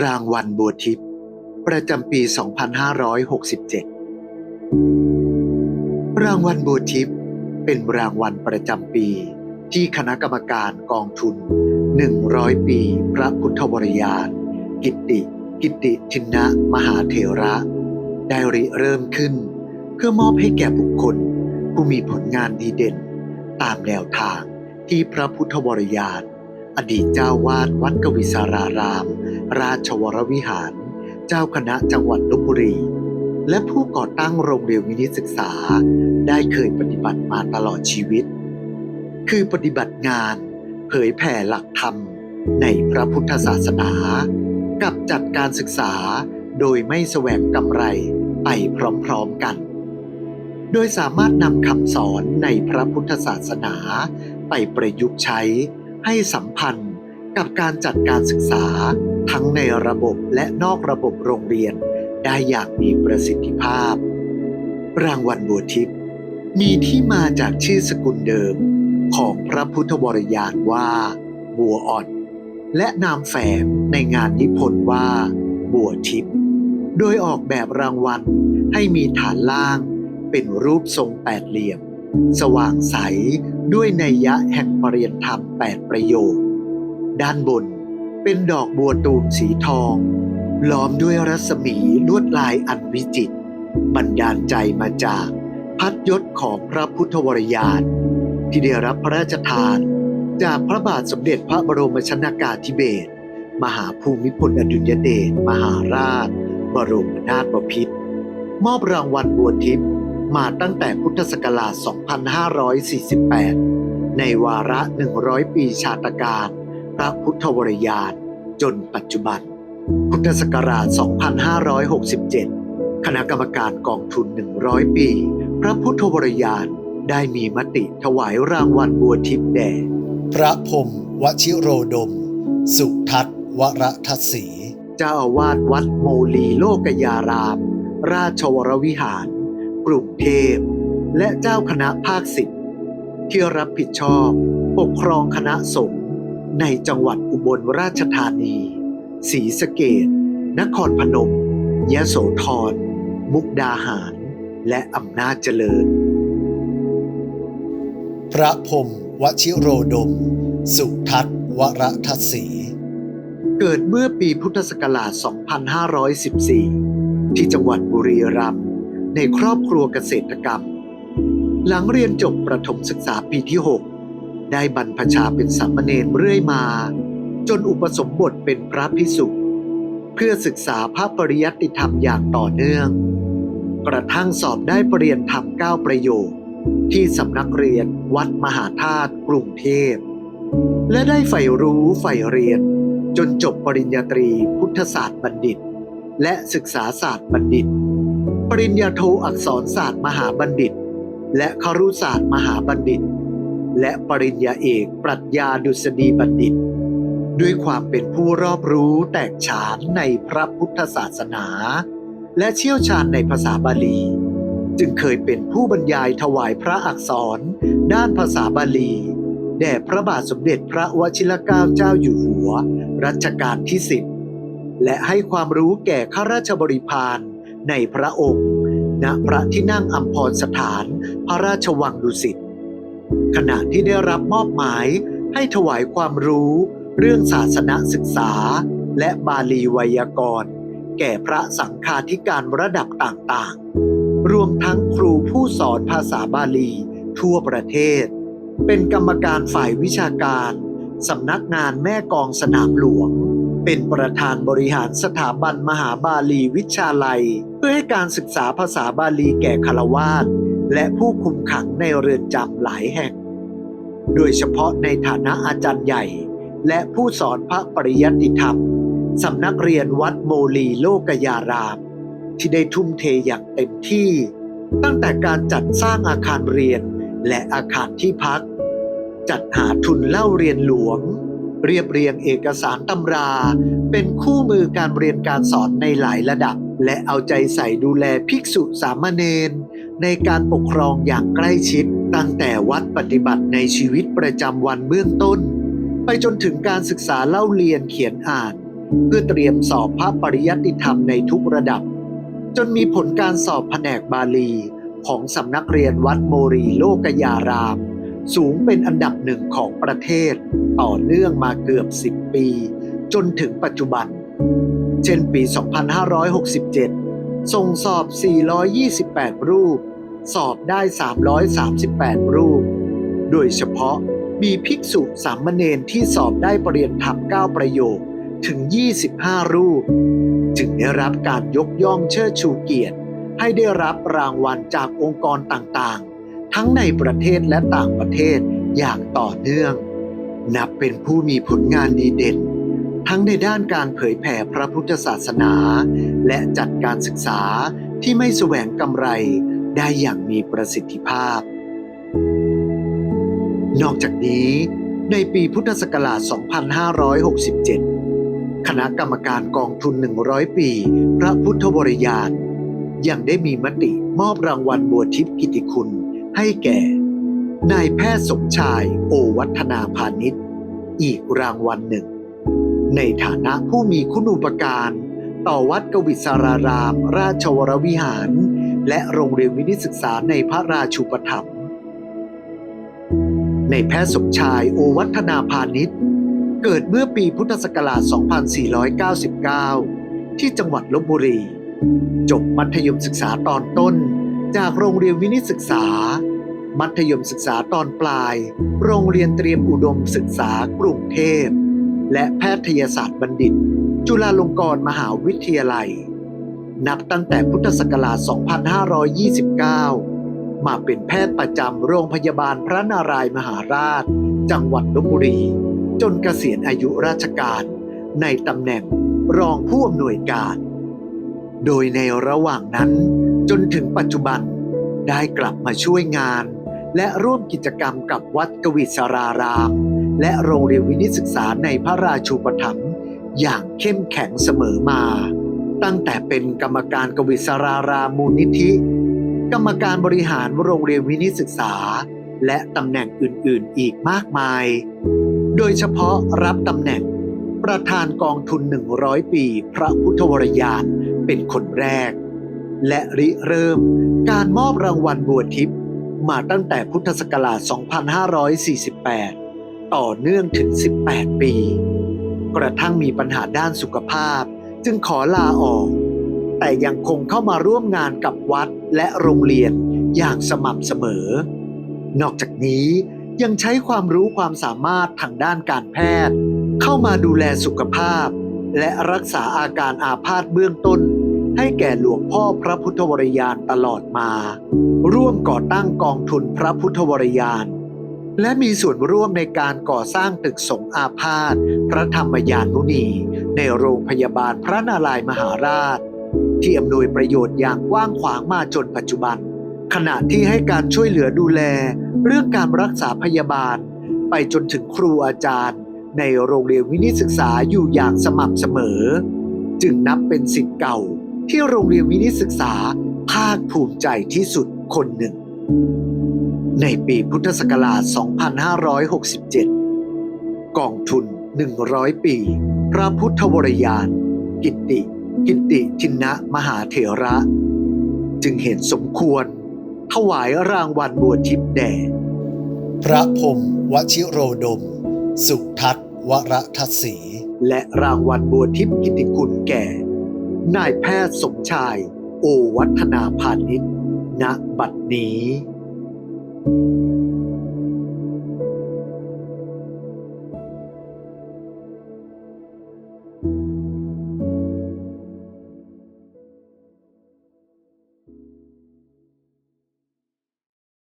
รางวัลบัวทิพย์ประจำปี 2567 รางวัลบัวทิพย์เป็นรางวัลประจำปี ที่คณะกรรมการกองทุน 100 ปี พระพุทธวรยาน กิตติ กิตติทินะมหาเถระ ได้ริเริ่มขึ้น เพื่อมอบให้แก่บุคคล ผู้มีผลงานดีเด่น ตามแนวทางที่พระพุทธวรยาน อดีตเจ้าวาดวัดกวิสาราราม ราชวรวิหาร เจ้าคณะจังหวัดลบบุรี และผู้ก่อตั้งโรงเรียนวินิศึกษา ได้เคยปฏิบัติมาตลอดชีวิต คือปฏิบัติงานเผยแผ่หลักธรรมในพระพุทธศาสนา กับจัดการศึกษาโดยไม่แสวงกำไรไปพร้อมๆกัน โดยสามารถนำคำสอนในพระพุทธศาสนาไปประยุกต์ใช้ ให้สัมพันธ์กับการจัดการศึกษา ทั้งในระบบและนอกระบบโรงเรียนได้อย่างมีประสิทธิภาพ รางวัลบัวทิพย์มีที่มาจากชื่อสกุลเดิมของพระพุทธวรยานว่า บัวอ่อน และนามแฝงในงานนิพนธ์ว่า บัวทิพย์โดยออกแบบรางวัลให้มีฐานล่างเป็นรูปทรงแปดเหลี่ยม สว่างใสด้วยนัยยะแห่งปรริยนธรรมแปดประโยค ด้านบนเป็นดอกบัวตูมสีทอง ล้อมด้วยรัศมีลวดลายอันวิจิตรบันดาลใจมาจากพัดยศของพระพุทธวรยานที่ได้รับพระราชทาน จากพระบาทสมเด็จพระบรมชนากาธิเบศรมหาภูมิพลอดุลยเดชมหาราช บรมนาถบพิตรมอบรางวัลบัวทิพย์ มาตั้งแต่พุทธศักราช 2548 ในวาระ 100 ปีชาตการ พระพุทธวรยานจนปัจจุบัน พุทธศักราช 2567 คณะกรรมการกองทุน 100 ปี พระพุทธวรยานได้มีมติถวายรางวัลบัวทิพย์แด่ พระพรมวชิโรดม สุทัศน์วรทัศสี เจ้าอาวาสวัดโมลีโลกยาราม ราชวรวิหาร กรุงเทพ และเจ้าคณะภาคสิบที่รับผิดชอบ ปกครองคณะสงฆ์ในจังหวัดอุบลราชธานีศรีสะเกดนครพนม ยะโสธร มุกดาหาร และอำนาจเจริญ พระพรมวชิโรดม สุทัศน์วรทัศสีเกิดเมื่อปีพุทธศักราช 2514 ที่จังหวัดบุรีรัมย์ ในครอบครัวเกษตรกรรม หลังเรียนจบประถมศึกษาปีที่ 6 ได้บรรพชาเป็นสามเณรเรื่อยมา จนอุปสมบทเป็นพระพิสุเพื่อศึกษาพระปริยัติธรรมอย่างต่อเนื่อง กระทั่งสอบได้ปรริญญาธรรม9ประโยคที่สำนักเรียนวัดมหาธาตุกรุงเทพ และได้ใฝ่รู้ใฝ่เรียน จนจบปริญญาตรีพุทธศาสตร์บัณฑิต และศึกษาศาสตร์บัณฑิต ปริญญาโทอักษรศาสตร์มหาบัณฑิต และครุศาสตร์มหาบัณฑิต และปริญญาเอกปรัชญาดุษฎีบัณฑิต ด้วยความเป็นผู้รอบรู้แตกฉานในพระพุทธศาสนา และเชี่ยวชาญในภาษาบาลี จึงเคยเป็นผู้บรรยายถวายพระอักษร ด้านภาษาบาลีแด่พระบาทสมเด็จพระวชิรเกล้าเจ้าอยู่หัว รัชกาลที่สิบและให้ความรู้แก่ข้าราชบริพาร ในพระองค์ณพระที่นั่งอัมพรสถานพระราชวังดุสิตขณะที่ได้รับมอบหมายให้ถวายความรู้เรื่องศาสนศึกษา และบาลีไวยากรณ์ แก่พระสังฆาธิการระดับต่างๆ รวมทั้งครูผู้สอนภาษาบาลีทั่วประเทศ เป็นกรรมการฝ่ายวิชาการ สำนักงานแม่กองสนามหลวง เป็นประธานบริหารสถาบันมหาบาลีวิชาลัย เพื่อให้การศึกษาภาษาบาลีแก่คารวาสและผู้คุมขังในเรือนจำหลายแห่ง โดยเฉพาะในฐานะอาจารย์ใหญ่ และผู้สอนพระปริยัติธรรมสำนักเรียนวัดโมลีโลกยาราม ที่ได้ทุ่มเทอย่างเต็มที่ ตั้งแต่การจัดสร้างอาคารเรียนและอาคารที่พัก จัดหาทุนเล่าเรียนหลวง เรียบเรียงเอกสารตำรา เป็นคู่มือการเรียนการสอนในหลายระดับ และเอาใจใส่ดูแลภิกษุสามเณรในการปกครองอย่างใกล้ชิด ตั้งแต่วัดปฏิบัติในชีวิตประจำวันเบื้องต้น ไปจนถึงการศึกษาเล่าเรียนเขียนอ่าน เพื่อเตรียมสอบพระปริยัติธรรมในทุกระดับ จนมีผลการสอบแผนกบาลี ของสำนักเรียนวัดโมรีโลกยาราม สูงเป็นอันดับหนึ่งของประเทศ ต่อเนื่องมาเกือบ 10 ปี จนถึงปัจจุบัน เช่นปี 2567 ส่งสอบ 428 รูป สอบได้ 338 รูป โดยเฉพาะมีภิกษุสามเณรที่สอบได้ปรริญญาธรรม9ประโยคถึง 25 รูป จึงได้รับการยกย่องเชิดชูเกียรติ ให้ได้รับรางวัลจากองค์กรต่างๆ ทั้งในประเทศและต่างประเทศอย่างต่อเนื่อง นับเป็นผู้มีผลงานดีเด่น ทั้งในด้านการเผยแผ่พระพุทธศาสนา และจัดการศึกษาที่ไม่แสวงกำไรได้อย่างมีประสิทธิภาพ นอกจากนี้ ในปีพุทธศักราช 2567 คณะกรรมการกองทุน 100 ปี พระพุทธบริยานยังได้มีมติมอบรางวัลบัวทิพย์กิติคุณ ให้แก่ นายแพทย์สมชายโอวัฒนาพาณิชย์ อีกรางวัลหนึ่ง ในฐานะผู้มีคุณูปการต่อวัดกวิสาราราม ราชวรวิหาร และโรงเรียนวินิตศึกษาในพระราชูปถัมภ์ในแพทย์สมชายโอวัฒนาพาณิชย์ เกิดเมื่อปีพุทธศักราช 2499 ที่จังหวัดลบบุรี จบมัธยมศึกษาตอนต้น จากโรงเรียนวินิตศึกษา มัธยมศึกษาตอนปลาย โรงเรียนเตรียมอุดมศึกษากรุงเทพ และแพทยศาสตร์บัณฑิต จุฬาลงกรณ์มหาวิทยาลัย นับตั้งแต่พุทธศักราช 2529 มาเป็นแพทย์ประจำโรงพยาบาลพระนารายมหาราช จังหวัดลบบุรี จนเกษียณอายุราชการในตำแหน่งรองผู้อำนวยการ โดยในระหว่างนั้น จนถึงปัจจุบันได้กลับมาช่วยงาน และร่วมกิจกรรมกับวัดกวิสาราราม และโรงเรียนวินิตศึกษาในพระราชูปถัมภ์อย่างเข้มแข็งเสมอมา ตั้งแต่เป็นกรรมการกวิสารารามมูลนิธิ กรรมการบริหารโรงเรียนวินิตศึกษา และตำแหน่งอื่นๆอีกมากมาย โดยเฉพาะรับตำแหน่งประธานกองทุน 100 ปี พระพุทธวรยานเป็นคนแรก และริเริ่ม การมอบรางวัลบัวทิพย์มาตั้งแต่พุทธศักราช 2548 ต่อเนื่องถึง 18 ปี กระทั่งมีปัญหาด้านสุขภาพ จึงขอลาออก แต่ยังคงเข้ามาร่วมงานกับวัดและโรงเรียนอย่างสม่ำเสมอ นอกจากนี้ยังใช้ความรู้ความสามารถทางด้านการแพทย์ เข้ามาดูแลสุขภาพ และรักษาอาการอาพาธเบื้องต้น ให้แก่หลวงพ่อพระพุทธวรยานตลอดมา ร่วมก่อตั้งกองทุนพระพุทธวรยาน และมีส่วนร่วมในการก่อสร้างตึกสงฆ์อาพาธพระธรรมยานมุนี ในโรงพยาบาลพระนารายณ์มหาราช ที่อำนวยประโยชน์อย่างกว้างขวางมาจนปัจจุบัน ขณะที่ให้การช่วยเหลือดูแล เรื่องการรักษาพยาบาล ไปจนถึงครูอาจารย์ ในโรงเรียนวินิตศึกษาอยู่อย่างสม่ำเสมอ จึงนับเป็นสิทธิ์เก่า ที่โรงเรียนวินิตศึกษาภาคภูมิใจที่สุดคนหนึ่ง ในปีพุทธศักราช 2567 กองทุน 100 ปี พระพุทธวรยาน กิตติ กิตติทินะมหาเถระ จึงเห็นสมควร ถวายรางวัลบัวทิพย์แด่พระพรหมวชิโรดม สุทัศน์วรทัศสีและรางวัลบัวทิพย์กิตติคุณแก่ นายแพทย์สมชาย โอวัฒนาพาณิชย์ณบัดนี้